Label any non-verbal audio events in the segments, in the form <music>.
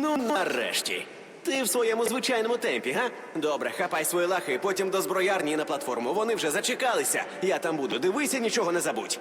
Ну, нарешті. Ти в своєму звичайному темпі, га? Добре, хапай свої лахи, потім до зброярні на платформу. Вони вже зачекалися. Я там буду. Дивися, нічого не забудь.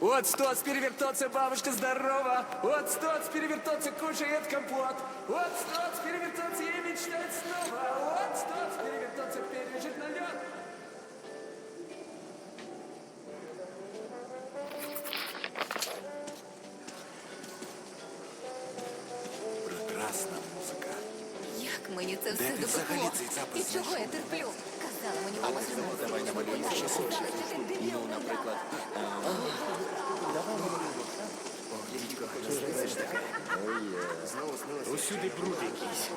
Вот стоц перевертоться, бабушка здорова. Вот стоц перевертоться, кушает компот. Вот стоц перевертоться и мечтать снова. Вот стоц Де все ти взагалі цей запис І чого я терплю? Казала мені мама знову. Давай намалюємо щось інше. Ну, наприклад. Усюди бруд якийсь.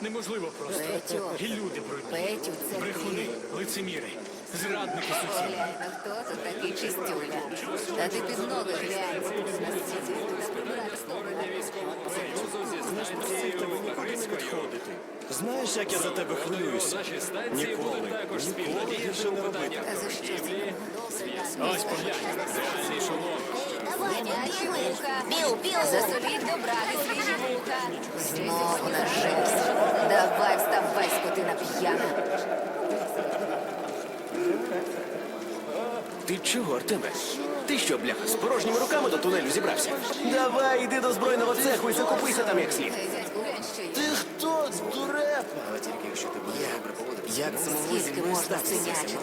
Неможливо просто. Петю, І люди брудні. Петю, це Брехуни, лицеміри, зрадники суцільні. Глянь, хто тут такий чистюля? Та ти під ноги глянь. На стіні Знаєш, як я за тебе хвилююся? Ніколи, ніколи більше не робити. Та за що це нам? Ось поглянь, реальний шолом. Свинячі вуха. Піу, піу. Засоліть до браги свіжі вуха. Знову нажився. Давай, вставай, скотина п'яна. Ти чого, Артеме? Ти що, бляха, з порожніми руками до тунелю зібрався? Давай, йди до збройного цеху і закупися там як слід. Ей, дядьку, глянь, що є. Ти хто, дурепа? Як Скільки можна свинячити?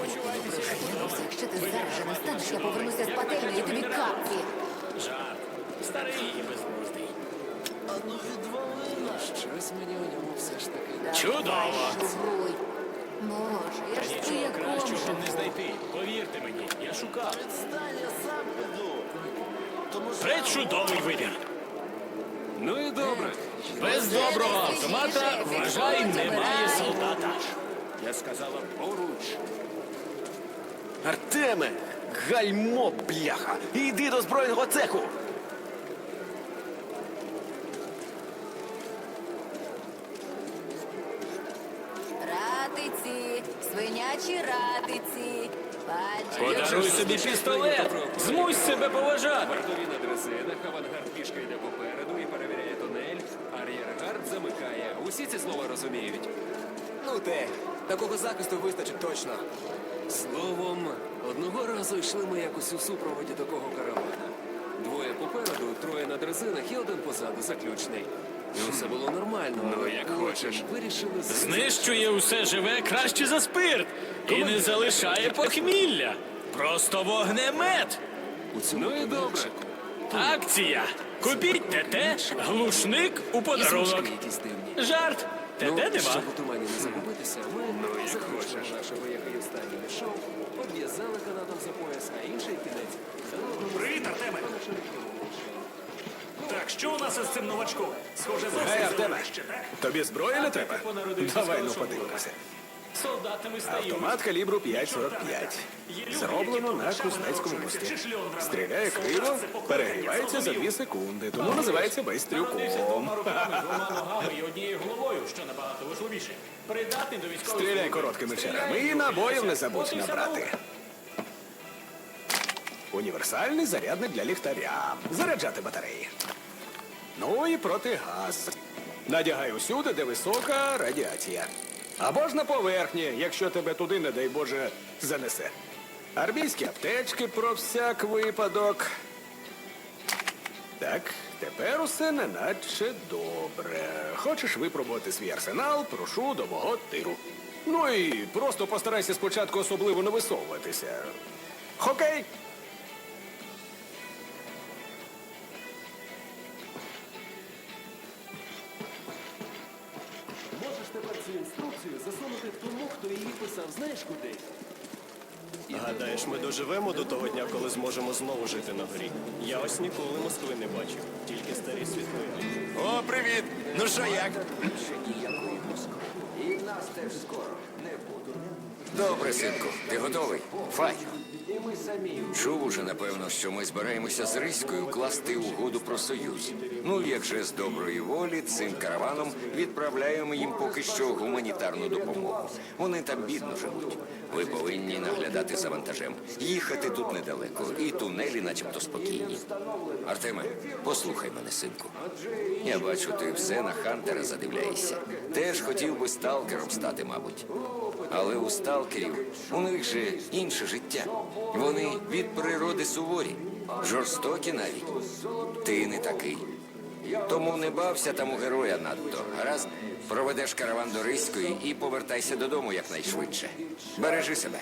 Клянуся, якщо ти зараз же не станеш, я повернуся з пательні і тобі капки. Старий і безглуздий. Щось мені у ньому все ж таки. Чудово! Шуруй. Боже, я ж ти як кращого не знайти. Повірте мені, я шукав. Стань, я сам піду. Тому що Пречудовий вибір. Ну і добре. Без доброго автомата, вважай, немає солдата. Я сказала поруч. Артеме, гальмо, бляха! Іди до збройного цеху! Ратиці. Пальчики. Подаруй собі пістолет. Змусь себе поважати. Вартові на дресинах, авангард пішка йде попереду і перевіряє тунель. Ар'єргард замикає. Усі ці слова розуміють. Ну те, такого захисту вистачить точно. Словом, одного разу йшли ми якось у супроводі такого каравана. Двоє попереду, троє на дрезинах і один позаду, заключний. І все було нормально. Ну, як хочеш. Вирішили Знищує усе живе краще за спирт. І не залишає похмілля. Просто вогнемет. у цьому ну і добре. Акція. Купіть ТТ, глушник у подарунок. смішки якісь дивні. Жарт. ТТ Ну, нема. щоб у тумані не загубитися, ми закручили наше виїхали стані шоу, обв'язали канатом за пояс, а інший кінець Артеме! Так, що у нас із цим новачком? Схоже, зовсім Гей, Артеме. зовнище, так? Тобі зброї не треба? Давай, ну подивимося. Солдатами стають. Автомат калібру 5,45. Зроблено на Кузнецькому мості. Стріляє криво, перегрівається за 2 секунди, тому називається безстрілком. Двома руками, двома <laughs> ногами і однією головою, що набагато важливіше. Придатний до військової Стріляй служби. короткими Стріляй, черами і набоїв не забудь От набрати. наука. Універсальний зарядник для ліхтаря. Заряджати батареї. Ну і протигаз. Надягай усюди, де висока радіація. Або ж на поверхні, якщо тебе туди, не дай Боже, занесе. Армійські аптечки про всяк випадок. Так, тепер усе неначе добре. Хочеш випробувати свій арсенал, прошу до мого тиру. Ну і просто постарайся спочатку особливо не висовуватися. Хокей! Інструкцію засунути тому, хто її писав, знаєш куди? Гадаєш, ми доживемо до того дня, коли зможемо знову жити на горі? Я ось ніколи Москви не бачив, тільки старі світлини. О, привіт! Ну що як? Добре, синку, ти готовий? Файно. Чув уже, напевно, що ми збираємося з Риською класти угоду про союз. Ну, як з доброї волі цим караваном відправляємо їм поки що гуманітарну допомогу. Вони там бідно живуть. Ви повинні наглядати за вантажем. Їхати тут недалеко, і тунелі, начебто, спокійні. Артеме, послухай мене, синку. Я бачу, ти все на Хантера задивляєшся. Теж хотів би сталкером стати, мабуть. Але у сталкерів у них же інше життя. Вони від природи суворі, жорстокі навіть. Ти не такий. Тому не бався там у героя надто. Гаразд, проведеш караван до Риської і повертайся додому якнайшвидше. Бережи себе.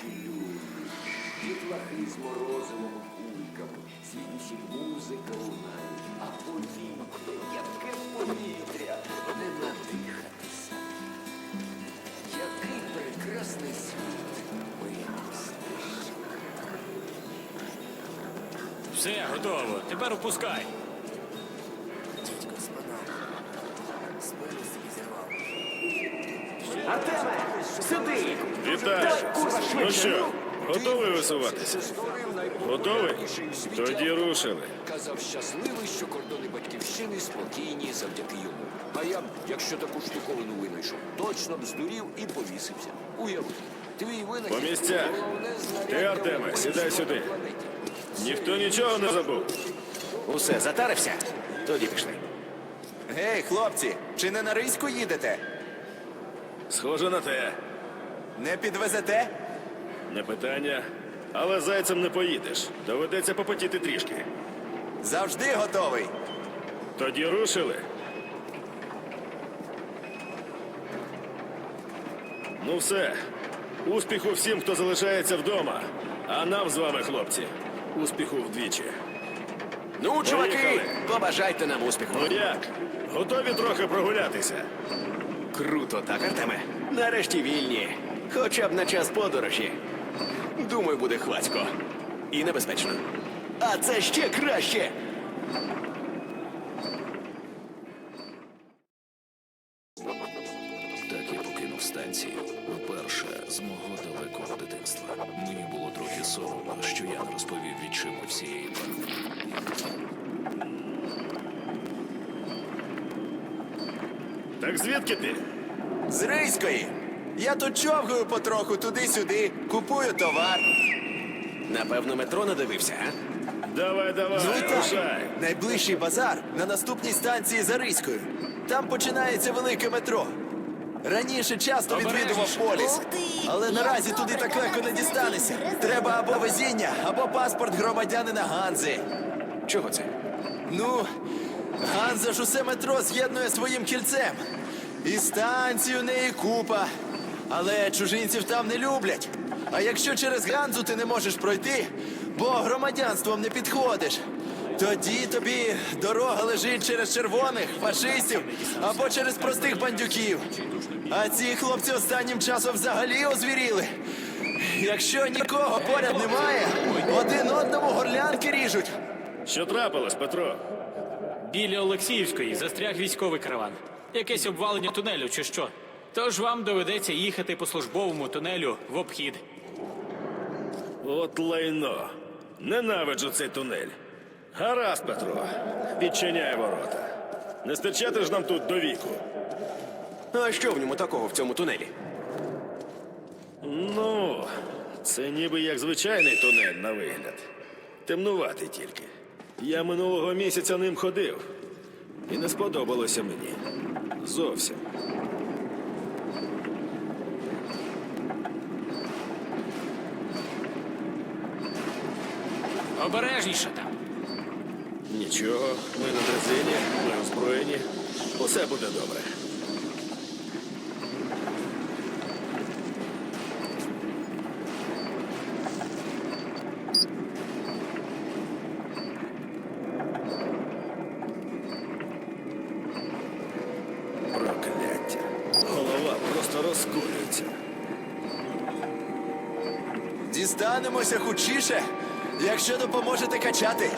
Який прекрасний світ. Все, готово. Тепер опускай. Артеме, сюди! Вітаю! Курва, Ну швидше! що, готовий висуватися? Готовий? Тоді рушили. Казав щасливий, що кордони батьківщини спокійні завдяки йому. А я б, якщо таку штуковину винайшов, точно б здурів і повісився. Уяви, твій винахід... По місцях. Ти, Артеме, сідай сюди. Ніхто нічого не забув. Усе, затарився? Тоді пішли. Гей, хлопці, чи не на Риську їдете? Схоже на те. Не підвезете? Не питання. Але зайцем не поїдеш. Доведеться попотіти трішки. Завжди готовий. Тоді рушили. Ну все. Успіху всім, хто залишається вдома. А нам з вами, хлопці, успіху вдвічі. Ну, чуваки, Поїхали. побажайте нам успіху. Ну як? Готові трохи прогулятися? Круто, так, Артеме? Нарешті вільні. Хоча б на час подорожі. Думаю, буде хвацько. І небезпечно. А це ще краще. Я тут човгаю потроху туди-сюди, купую товар. Напевно, метро надивився, а? Давай, давай, Ну рушай. Найближчий базар на наступній станції за Риською. Там починається велике метро. Раніше часто відвідував поліс, Ух ти! але наразі туди так легко не дістанешся. друзі Треба або везіння, або паспорт громадянина Ганзи. Чого це? Ну, Ганза ж усе метро з'єднує своїм кільцем. І станцій у неї купа. Але чужинців там не люблять. А якщо через Ганзу ти не можеш пройти, бо громадянством не підходиш, тоді тобі дорога лежить через червоних, фашистів або через простих бандюків. А ці хлопці останнім часом взагалі озвіріли. Якщо нікого поряд немає, один одному горлянки ріжуть. Що трапилось, Петро? Біля Олексіївської застряг військовий караван. Якесь обвалення тунелю чи що. Тож вам доведеться їхати по службовому тунелю в обхід. От лайно. Ненавиджу цей тунель. Гаразд, Петро. Відчиняй ворота. Не стирчати ж нам тут до віку. А що в ньому такого в цьому тунелі? Ну, це ніби як звичайний тунель на вигляд. Темнуватий тільки. Я минулого місяця ним ходив. І не сподобалося мені. Зовсім. Обережніше там. Нічого, ми на дрезині, ми озброєні. Усе буде добре. Прокляття. Голова просто розколюється. Дістанемося хутчіше, якщо допоможете качати.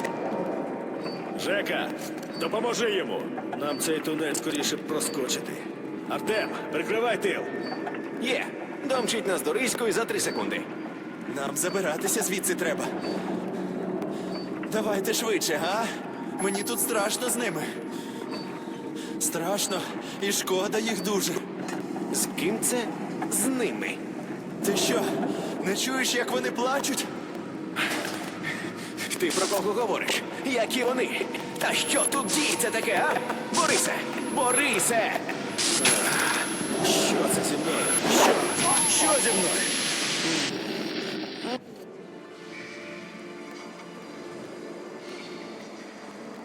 Жека, допоможи йому. Нам цей тунель скоріше проскочити. Артем, прикривай тил. Є. Домчить нас до Ризької за три секунди. Нам забиратися звідси треба. Давайте швидше, га? Мені тут страшно з ними. Страшно і шкода їх дуже. З ким це? З ними. Ти що, не чуєш, як вони плачуть? Ти про кого говориш? Які вони? Та що тут діється таке, а? Борисе! Борисе! Що це зі мною? Що? Що зі мною?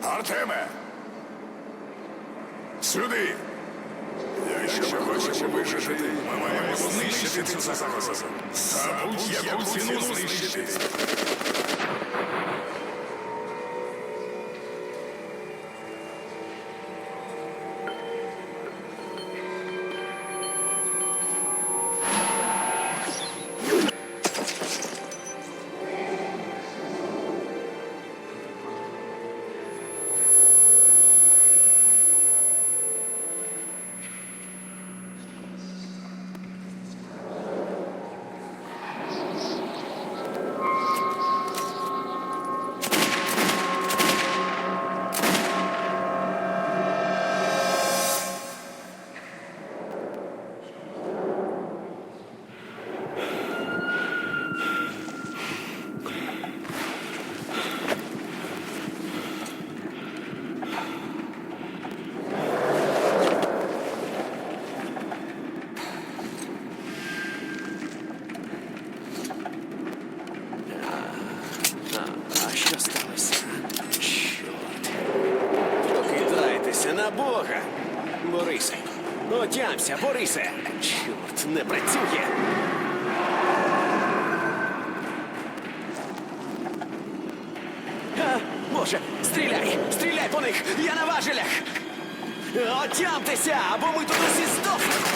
Артеме! Сюди! Якщо хочемо вижити, ми маємо знищити цю загрозу. За будь-яку ціну знищити. Боже, стріляй! Стріляй по них! Я на важелях! Отямтеся, або ми тут усі здохнемо!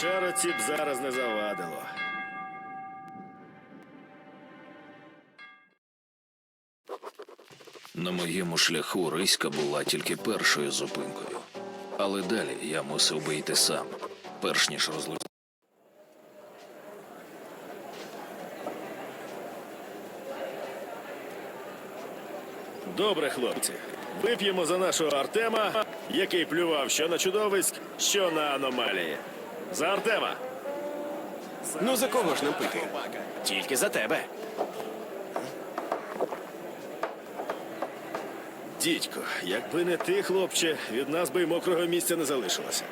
Чароці б зараз не завадило. На моєму шляху Риська була тільки першою зупинкою. Але далі я мусив би йти сам, перш ніж розлучитися. Добре, хлопці. Вип'ємо за нашого Артема, який плював що на чудовиськ, що на аномалії. За Артема! Ну за кого ж нам пити? Тільки за тебе. Дідько, якби не ти, хлопче, від нас би й мокрого місця не залишилося.